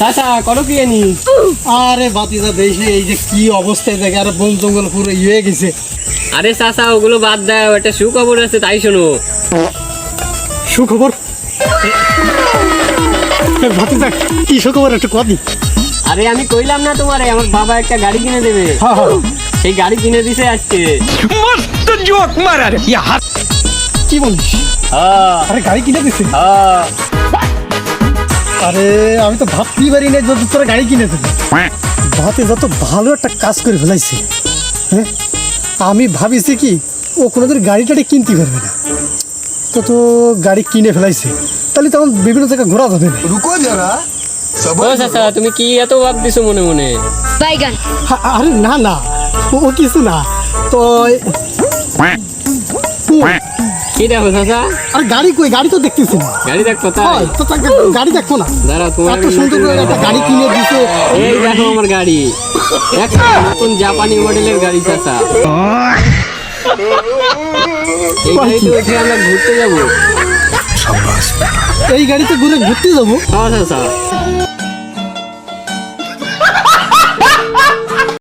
আচ্ছা, চাচা আরে এই যে কি অবস্থায় দেখে বন জঙ্গল পুরো ইয়ে আরে চাচা ওগুলো বাদ একটা সুখবর আছে তাই শোনো। কি সুখবর একটু আরে আমি কইলাম না তোমারে আমার বাবা একটা গাড়ি কিনে দেবে। হ্যাঁ, হ্যাঁ। সেই গাড়ি কিনে দিছে আজকে। কি বলিস? হ্যাঁ। গাড়ি কিনে দিছে? হ্যাঁ। আরে আমি তো ভাবতেই পারি না যত তোরা গাড়ি কিনে দেবে ভাতে যত ভালো একটা কাজ করে ফেলাইছে হ্যাঁ? আমি ভাবিছি কি ও কোনোদিন গাড়ি টাড়ি কিনতে পারবে না। তো তো গাড়ি কিনে ফেলাইছে তাহলে তখন বিভিন্ন জায়গায় ঘোরা যাবে না। রুকো যারা। তুমি কি এত ভাব দিছো মনে মনে? বাইগান। আরে না না ও কিছু না। তো কি দেখো চাচা? আরে গাড়ি কই? গাড়ি তো দেখতেছি না। গাড়ি দেখো তাই? তো গাড়ি দেখো না। দাঁড়া তোমার এত সুন্দর করে একটা গাড়ি কিনে দিছে। এই দেখো আমার গাড়ি। একটা নতুন জাপানি মডেলের গাড়ি চাচা। এই গাড়িতে উঠে আমরা ঘুরতে যাব। এই গাড়িতে ঘুরে ঘুরতে যাব? হ্যাঁ চাচা।